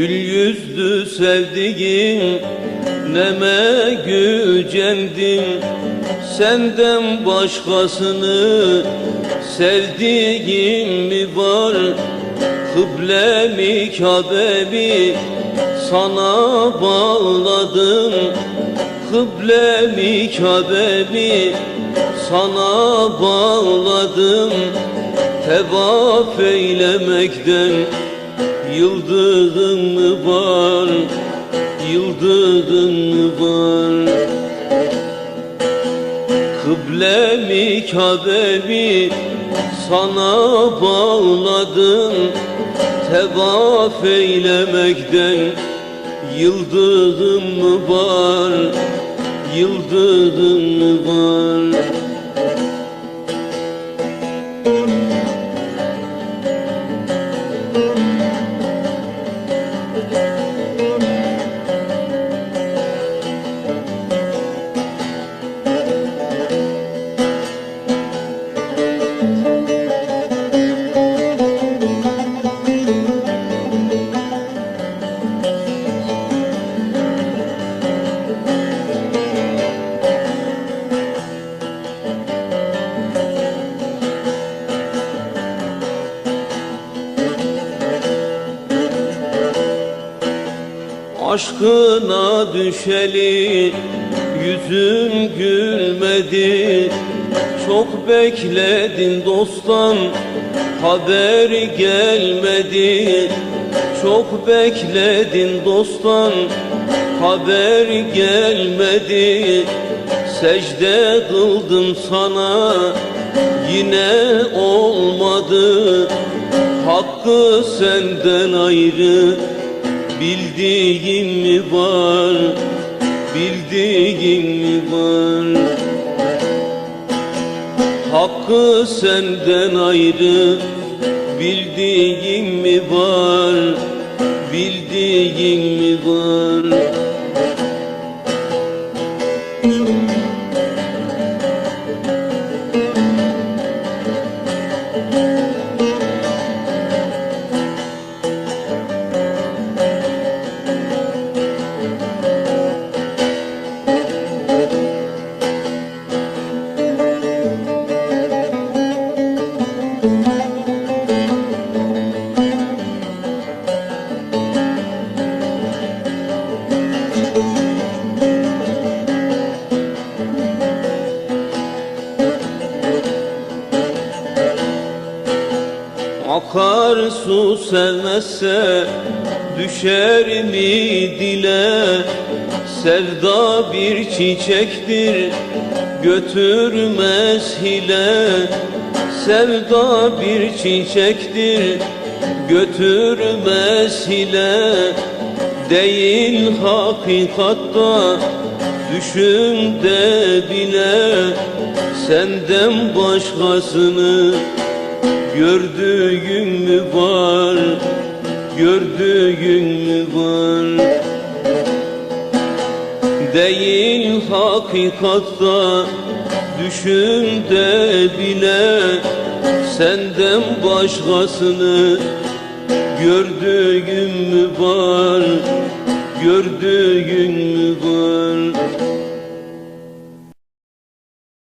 Gül yüzlü sevdiğim neme gücendim Senden başkasını sevdiğim mi var? Kıblemi Kabe'mi sana bağladım Kıblemi Kabe'mi. Sana bağladım Tevaf eylemekten. Yıldızın mı var? Yıldızın mı var? Kıblemi Kabe'mi sana bağladım Tevaf eylemekten Yıldızım var? Yıldızım var Aşkına düşeli yüzüm gülmedi. Çok bekledin dostum haber gelmedi. Çok bekledin dostum haber gelmedi. Secde kıldım sana yine olmadı. Hakkı senden ayrı Bildiğin mi var, bildiğin mi var? Hakkı senden ayrı. Bildiğin mi var, bildiğin mi var Akar su sevmezse düşer mi dile? Sevda bir çiçektir götürmez hile Sevda bir çiçektir. Götürmez hile Değil hakikatta. Düşümde bile Senden başkasını Gördüğün mü var, gördüğün mü var? Değil hakikatta düşümde bile Senden başkasını gördüğün mü var, gördüğün mü var